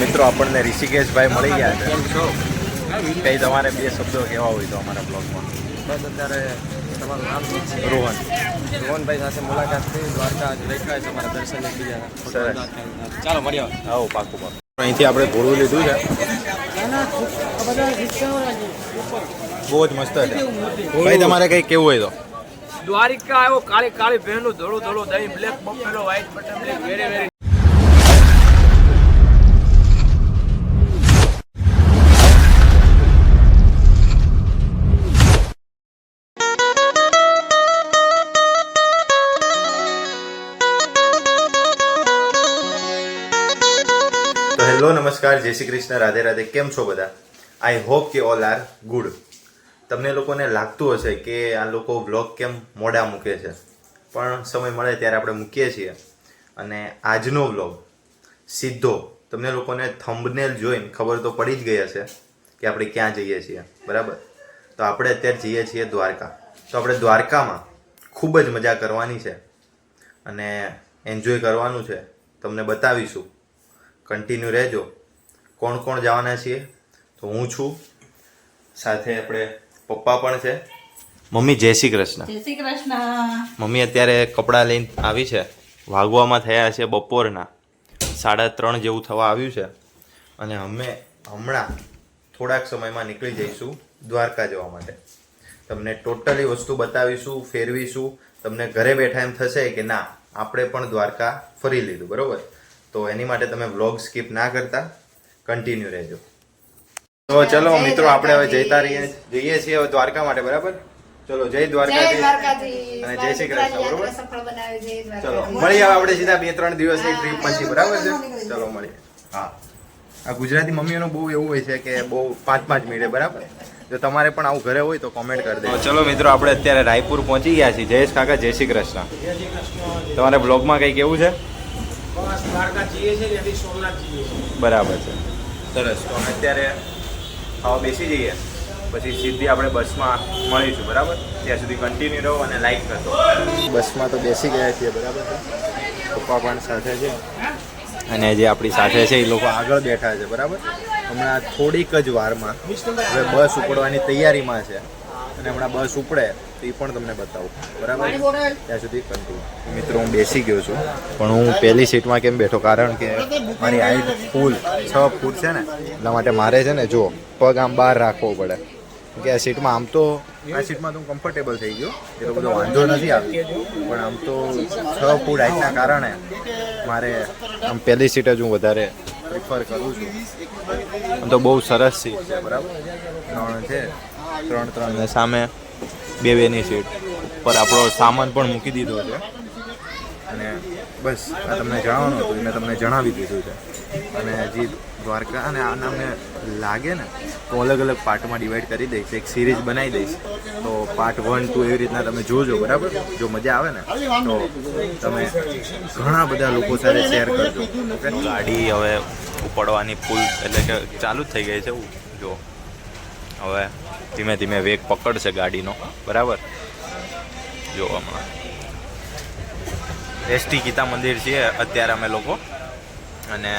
મિત્રો આપણને ઋષિકેશભાઈ મળી ગયા છે. કઈ તમારે બે શબ્દો કહેવા હોય તો અમારા બ્લોગમાં. બસ અત્યારે તમારું નામ શું છે રોહન. રોહનભાઈ સાથે મુલાકાત થઈ દ્વારકા દેખાય છે અમારા દર્શન એકબીજાના. ચાલો મળ્યા આવો પાકું પાકું. અહીંથી આપણે ઘોડું લીધું છે. બહુ જ મસ્ત છે. ભાઈ તમારે કંઈ કેવું હોય તો? દ્વારિકા આવ્યો કાળી કાળી ભેણું ધોળું ધોળું દહીં black buffalo white butter black very very hello, નમસ્કાર, જય શ્રી કૃષ્ણ, રાધે રાધે, કેમ છો બધા? આઈ હોપ કે ઓલ આર ગુડ તમને લોકોને લાગતું હશે કે આ લોકો વ્લોગ કેમ મોડા મૂકે છે. પણ સમય મળે ત્યારે આપણે મૂકીએ છીએ. અને આજનો વ્લોગ સીધો તમને લોકોને થંબનેલ જોઈને ખબર તો પડી જ ગઈ હશે કે આપણે ક્યાં જઈએ છીએ. બરાબર? તો આપણે અત્યારે જઈએ છીએ દ્વારકા. તો આપણે દ્વારકામાં ખૂબ જ મજા કરવાની છે અને એન્જોય કરવાનું છે. તમને બતાવીશું કન્ટિન્યુ રહેજો. કોણ કોણ જવાના છીએ? તો હું છું. સાથે આપણે પપ્પા પણ છે. મમ્મી જય શ્રી કૃષ્ણ. જય શ્રી કૃષ્ણ. મમ્મી અત્યારે કપડાં લઈને આવી છે. વાગવામાં થયા છે બપોરના. સાડા ત્રણ જેવું થવા આવ્યું છે. અને અમે હમણાં થોડાક સમયમાં નીકળી જઈશું દ્વારકા જવા માટે. તમને ટોટલી વસ્તુ બતાવીશું ફેરવીશું. તમને ઘરે બેઠા એમ થશે કે ના આપણે પણ દ્વારકા ફરી લીધું બરોબર? તો એની માટે તમે વ્લોગ સ્કીપ ના કરતા. કન્ટિન્યુ રહેજો. તો ચલો મિત્રો આપણે હવે જઈતા રહીએ જઈએ છીએ હવે દ્વારકા માટે બરાબર? ચલો જય દ્વારકા દ્વારકાધીશ. અને જય શ્રી કૃષ્ણ બરોબર? ચલો મળીએ આપણે સીધા બે ત્રણ દિવસની ટ્રીપ પછી બરાબર છે? ચલો મળીએ. હા. આ ગુજરાતી મમ્મીઓનું બહુ એવું હોય છે કે બહુ પાંચ પાંચ મિનિટે બરાબર? જો તમારે પણ આવું ઘરે હોય તો કોમેન્ટ કરી દેજો. ચલો મિત્રો આપણે અત્યારે રાયપુર પહોંચી ગયા છીએ. જયેશ કાકા જય શ્રી કૃષ્ણ. તમારે બ્લોગમાં કંઈ કેવું છે? દ્વારકા જઈએ છે ત્યાંથી સોમનાથ જઈએ છે બરાબર છે. સરસ. તો અમે અત્યારે ખાવા બેસી જઈએ. પછી સીધી આપણે બસમાં મળીશું બરાબર? ત્યાં સુધી કન્ટિન્યુ રહો અને લાઈક કરો બસમાં તો બેસી ગયા છીએ બરાબર છે. પપ્પા પણ સાથે છે. અને જે આપણી સાથે છે એ લોકો આગળ બેઠા છે બરાબર? હમણાં થોડીક જ વારમાં હવે બસ ઉપડવાની તૈયારીમાં છે. અને હમણાં બસ ઉપડે. તો એ પણ તમને બતાવું. બરાબર? ત્યાં સુધી કન્ટિન્યુ મિત્રો હું બેસી ગયો છું. પણ હું પહેલી સીટમાં કેમ બેઠો? કારણ કે મારી હાઈટ ફૂલ છ ફૂટ છે ને એટલા માટે મારે છે ને જો પગ આમ બહાર રાખવો પડે. કે આ સીટમાં આમ તો આ સીટમાં તો હું કમ્ફર્ટેબલ થઈ ગયો. એટલો બધો વાંધો નથી આવ્યો. પણ આમ તો છ ફૂટ હાઈટના કારણે મારે આમ પહેલી સીટ જ હું વધારે પ્રિફર કરું છું. આમ તો બહુ સરસ સીટ છે બરાબર? ત્રણ છે. ત્રણ ત્રણ. સામે બે બેની સીટ ઉપર આપણો સામાન પણ મૂકી દીધો છે. અને બસ, આ તમને જણાવવાનું હતું મેં તમને જણાવી દીધું છે. અને હજી દ્વારકા, અને આના મને લાગે ને, તો અલગ અલગ પાર્ટમાં ડિવાઈડ કરી દઈશ, એક સિરીઝ બનાવી દઈશ. તો પાર્ટ વન ટુ એવી રીતના તમે જોજો, બરાબર? જો મજા આવે ને, તો તમે ઘણા બધા લોકો સાથે શેર કરજો. ગાડી હવે ઉપડવાની ફૂલ એટલે કે ચાલુ જ થઈ ગઈ છે, જો. હવે ધીમે ધીમે વેગ પકડશે ગાડીનો. બરાબર? જો હમણાં. એસટી ગીતા મંદિર છીએ અત્યારે અમે લોકો. અને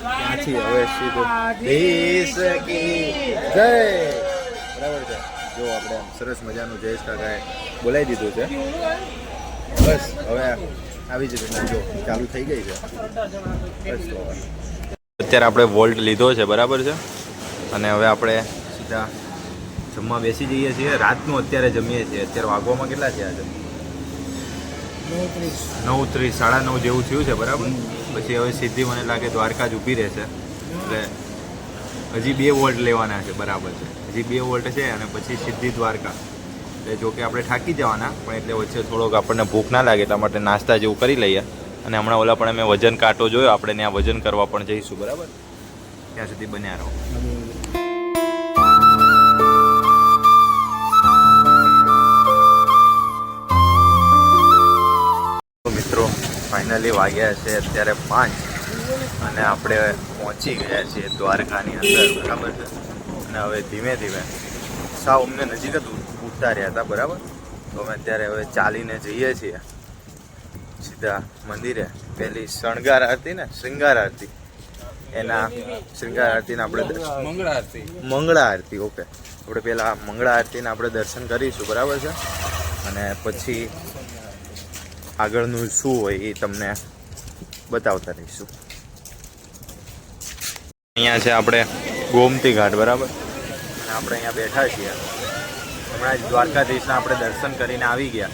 ત્યાંથી હવે બરાબર છે? જો આપણે સરસ મજાનું જયેશ બોલાવી દીધું છે. બસ, હવે આવી જ જો ચાલુ થઈ ગઈ છે. બસ, તો અત્યારે આપણે વોલ્ટ લીધો છે, બરાબર છે? અને હવે આપણે સીધા જમવા બેસી જઈએ છીએ. રાતનું અત્યારે જમીએ છીએ. અત્યારે વાગવામાં કેટલા છે? આજે નવ ત્રીસ સાડા નવ જેવું થયું છે બરાબર? પછી હવે સીધી મને લાગે દ્વારકા જ ઊભી રહેશે. એટલે હજી બે વોલ્ટ લેવાના છે બરાબર છે. હજી બે વોલ્ટ છે અને પછી સીધી દ્વારકા. એટલે જો કે આપણે થાકી જવાના પણ એટલે વચ્ચે થોડોક આપણને ભૂખ ના લાગે એટલા માટે નાસ્તા જેવું કરી લઈએ. અને હમણાં ઓલા પણ અમે વજન કાંટો જોયો આપણે ત્યાં વજન કરવા પણ જઈશું બરાબર? ત્યાં સુધી બન્યા રહો. મિત્રો ફાઇનલી વાગ્યા છે અત્યારે પાંચ. અને આપણે પહોંચી ગયા છીએ દ્વારકાની અંદર બરાબર છે? અને હવે ધીમે ધીમે સાવ અમને નજીક જ ઉતાર્યા હતા બરાબર? તો અમે અત્યારે હવે ચાલીને જઈએ છીએ. સીધા મંદિરે. પહેલી શણગાર આરતી ને શૃંગાર આરતી. એના શૃંગાર આરતીના આપણે મંગળા આરતી. મંગળા આરતી ઓકે. આપણે પહેલાં મંગળા આરતીના આપણે દર્શન કરીશું બરાબર છે? અને પછી આગળનું શું હોય એ તમને બતાવતા રહીશું. અહીંયા છે આપણે ગોમતી ઘાટ, બરાબર? અને આપણે અહીંયા બેઠા છીએ. હમણાં જ દ્વારકાધીશના આપણે દર્શન કરીને આવી ગયા.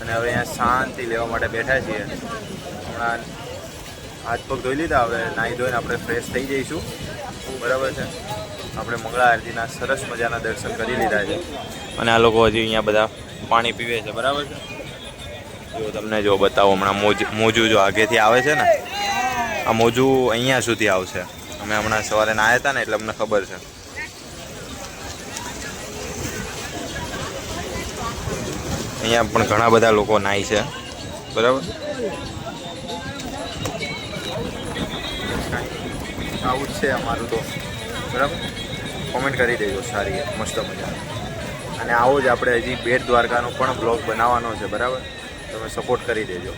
અને હવે અહીંયા શાંતિ લેવા માટે બેઠા છીએ. હમણાં હાથ પગ ધોઈ લીધા, હવે નાહી ધોઈને આપણે ફ્રેશ થઈ જઈશું. બરાબર છે? આપણે મંગળા આરતીના સરસ મજાના દર્શન કરી લીધા છે. અને આ લોકો હજી અહીંયા બધા પાણી પીવે છે, બરાબર છે? જો તમને જો બતાવો, હમણાં મોજ મોજું જો આગેથી આવે છે ને, આ મોજું અહીંયા સુધી આવશે. અમે હમણાં સવારે નાહ્યા હતા ને, એટલે અમને ખબર છે. અહીંયા પણ ઘણા બધા લોકો નાય છે. બરાબર? આવું જ છે અમારું તો. બરાબર? કોમેન્ટ કરી દેજો, સારી, મસ્ત મજા. અને આવો જ આપણે હજી બેટ દ્વારકાનો પણ બ્લોગ બનાવવાનો છે, બરાબર? તમે સપોર્ટ કરી દેજો.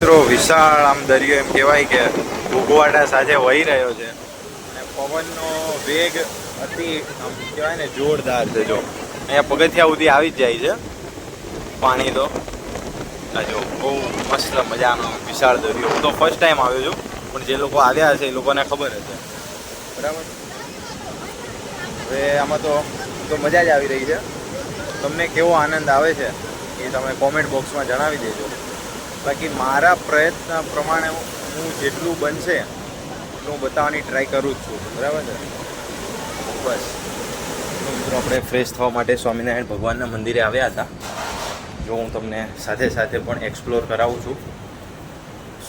મિત્રો, વિશાળ આમ દરિયો એમ કહેવાય કે ભૂગવાટા સાથે વહી રહ્યો છે. પવનનો વેગ અતિ, આમ કહેવાય ને, જોરદાર છે જો. અહીંયા પગથિયા સુધી આવી જ જાય છે. પાણી તો. જો, બહુ મસ્ત મજાનો વિશાળ દરિયો. હું તો ફર્સ્ટ ટાઈમ આવ્યો છું, પણ જે લોકો આવ્યા છે એ લોકોને ખબર હશે. બરાબર? હવે આમાં તો તો મજા જ આવી રહી છે. તમને કેવો આનંદ આવે છે, એ તમે કોમેન્ટ બોક્સમાં જણાવી દેજો. બાકી મારા પ્રયત્ન પ્રમાણે હું જેટલું બનશે હું બતાવવાની ટ્રાય કરું જ છું. બરાબર છે? બસ. મિત્રો, આપણે ફ્રેશ થવા માટે સ્વામિનારાયણ ભગવાનના મંદિરે આવ્યા હતા. જો હું તમને સાથે સાથે પણ એક્સપ્લોર કરાવું છું.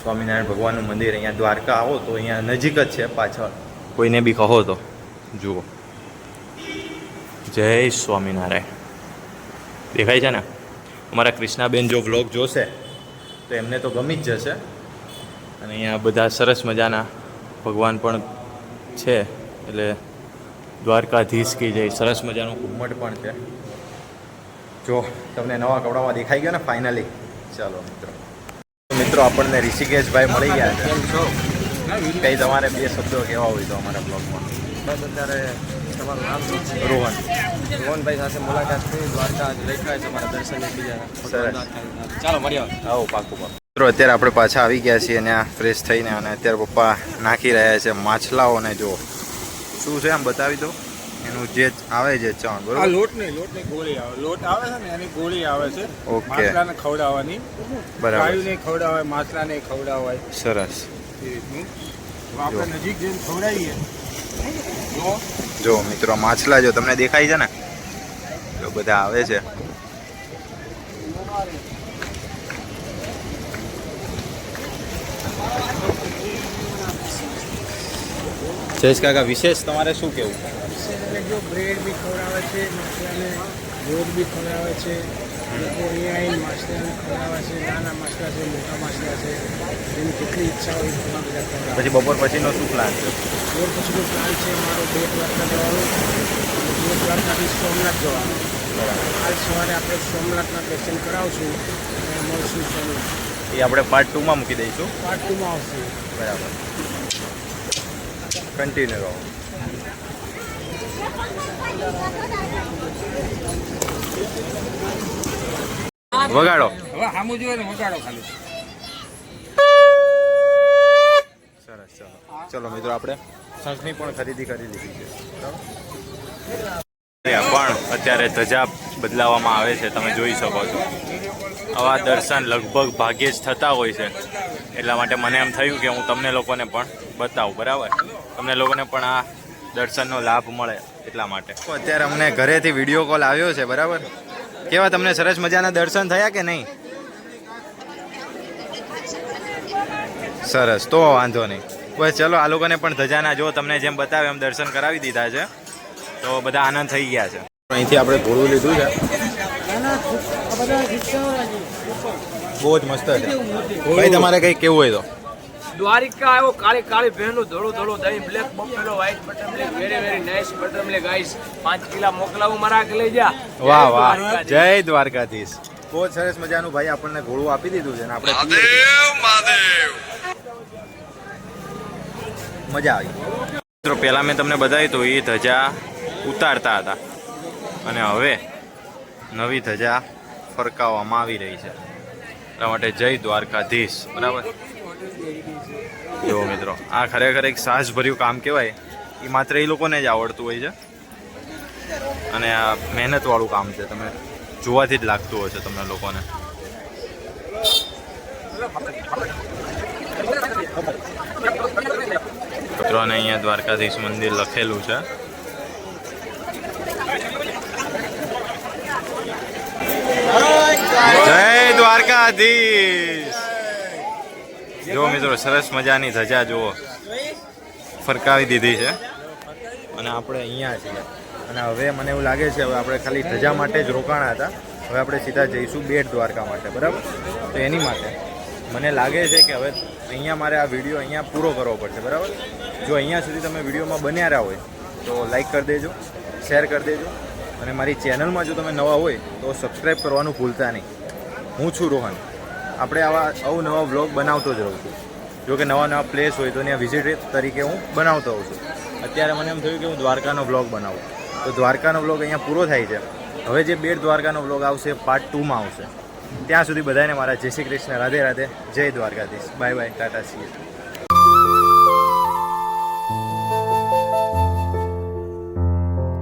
સ્વામિનારાયણ ભગવાનનું મંદિર અહીંયા દ્વારકા આવો તો અહીંયા નજીક જ છે પાછળ. કોઈને બી કહો તો, જુઓ. જય સ્વામિનારાયણ. દેખાય છે ને? અમારા કૃષ્ણાબેન જો વ્લોગ જોશે, તો એમને તો ગમી જ જશે. અને અહીંયા બધા સરસ મજાના ભગવાન પણ છે એટલે દ્વારકાધીશ કી જય સરસ મજાનું ઘુમ્મટ પણ છે. જો તમને નવા કપડામાં દેખાઈ ગયો ને ફાઇનલી ચાલો મિત્રો. મિત્રો આપણને ઋષિકેશભાઈ મળી ગયા છે. કંઈ તમારે બે શબ્દો કહેવા હોય તો અમારા બ્લોગમાં. બસ અત્યારે તમારું નામ રોહન. રોહનભાઈ સાથે મુલાકાત થઈ. દ્વારકા છે. અમારા દર્શન એકબીજા. ચાલો મળ્યા આવો પાકું પાકું. મિત્રો અત્યારે આપણે પાછા આવી ગયા છીએ અને આ ફ્રેશ થઈને અને અત્યારે પપ્પા નાખી રહ્યા છે માછલાઓને જો શું છે આમ બતાવી દો? એનું જે આવે છે ચણ બરોબર? લોટ નહીં લોટની ગોળી આવે. લોટ આવે છે ને એની ગોળી આવે છે. ઓકે. માછલાને ખવડાવવાની. બરાબર. ગાયુને ખવડાવાય માછલાને ખવડાવાય. સરસ. એ રીતનું. આપણે નજીક જઈને ખવડાવીએ. જો મિત્રો માછલા જો તમને દેખાય છે ને? જો બધા આવે છે. જયેશ કાકા વિશેષ તમારે શું કેવું? જો બ્રેડ બી ખવડાવે છે માછલાને દૂધ બી ખવડાવે છે લોકો અહીંયા આવીને માસ્ટરને ખવડાવે છે નાના માસ્ટર છે મોટા માસ્ટર છે જેની કેટલી ઈચ્છા હોય ઘણા બધા ખવડાવે પછી બપોર પછીનો શું પ્લાન છે? બપોર પછીનો પ્લાન છે મારો બે દ્વારકા જવાનું બે બે દ્વારકાથી સોમનાથ જવાનું. કાલ સવારે આપણે સોમનાથના દર્શન કરાવશું અને મળશું સોમનાથ. એ આપણે પાર્ટ ટુમાં મૂકી દઈશું. પાર્ટ ટુમાં આવશે. બરાબર. કન્ટિન્યુ રહો વગાડો. હવે સામું જોઈએ ને વગાડો ખાલી. સરસ ચલો. ચલો મિત્રો આપણે સંસની પણ ખરીદી કરી લીધી છે. પણ અત્યારે ધજા બદલાવવામાં આવે છે તમે જોઈ શકો છો. આવા દર્શન લગભગ ભાગ્યે જ થતા હોય છે. એટલા માટે મને એમ થયું કે હું તમને લોકોને પણ બતાવું બરાબર? તમને લોકોને પણ આ દર્શનનો લાભ મળે એટલા માટે. અત્યારે અમને ઘરેથી વીડિયો કોલ આવ્યો છે, બરાબર? કેવા, તમને સરસ મજાના દર્શન થયા કે નહીં? સરસ, તો વાંધો નહીં. બસ ચલો, આ લોકોને પણ ધજાના જો તમને જેમ બતાવે એમ દર્શન કરાવી દીધા છે. તો બધા આનંદ થઈ ગયા છે. અહીંથી આપણે ઘોડું લીધું છે. બહુ જ મસ્ત છે. ભાઈ, તમારે કંઈ કેવું હોય તો. દ્વારિકા આવ્યો કાળી કાળી ભેંનું ધોળું ધોળું દહીં black buffalo white butter very very nice butter milk guys પાંચ કિલા મોકલાવું મારા કે લઈ જા. વાહ વાહ. જય દ્વારકાધીશ. બહુ સરસ મજાનું ભાઈ આપણને ઘોડું આપી દીધું છે ને આપણે મજા આવી. મિત્રો પહેલાં મેં તમને બતાવ્યું હતું એ ધજા ઉતારતા હતા. અને હવે નવી ધજા ફરકાવવામાં આવી રહી છે. એટલા માટે જય દ્વારકાધીશ. બરાબર? જો મિત્રો. આ ખરેખર એક સાહસભર્યું કામ કહેવાય. એ માત્ર એ લોકોને જ આવડતું હોય છે. અને આ મહેનતવાળું કામ છે. તમે જોવાથી જ લાગતું હશે તમને લોકોને. મિત્રોને અહીંયા દ્વારકાધીશ મંદિર લખેલું છે. જય દ્વારકાધીશ! જો મિત્રો, સરસ મજાની ધજા જુઓ. ફરકાવી દીધી છે. અને આપણે અહીંયા છીએ. અને હવે મને એવું લાગે છે, હવે આપણે ખાલી ધજા માટે જ રોકાણા હતા. હવે આપણે સીધા જઈશું બેટ દ્વારકા માટે, બરાબર? તો એની માટે. મને લાગે છે કે હવે અહીંયા મારે આ વીડિયો અહીંયા પૂરો કરવો પડશે, બરાબર? જો અહીંયા સુધી તમે વિડીયોમાં બન્યા રહ્યા હોય, તો લાઈક કરી દેજો શેર કરી દેજો. અને મારી ચેનલમાં જો તમે નવા હોય, તો સબસ્ક્રાઈબ કરવાનું ભૂલતા નહીં. હું છું રોહન. આપણે આવા અવનવા વ્લોગ બનાવતો જ રહું છું. જો કે નવા નવા પ્લેસ હોય તો ત્યાં વિઝિટ તરીકે હું બનાવતો હોઉં છું. અત્યારે મને એમ થયું કે હું દ્વારકાનો વ્લોગ બનાવું. તો દ્વારકાનો વ્લોગ અહીંયા પૂરો થાય છે. હવે જે બેટ દ્વારકાનો વ્લોગ આવશે પાર્ટ ટુમાં આવશે. ત્યાં સુધી બધાને મારા જય શ્રી કૃષ્ણ, રાધે રાધે, જય Dwarkadhish. Bye bye tata see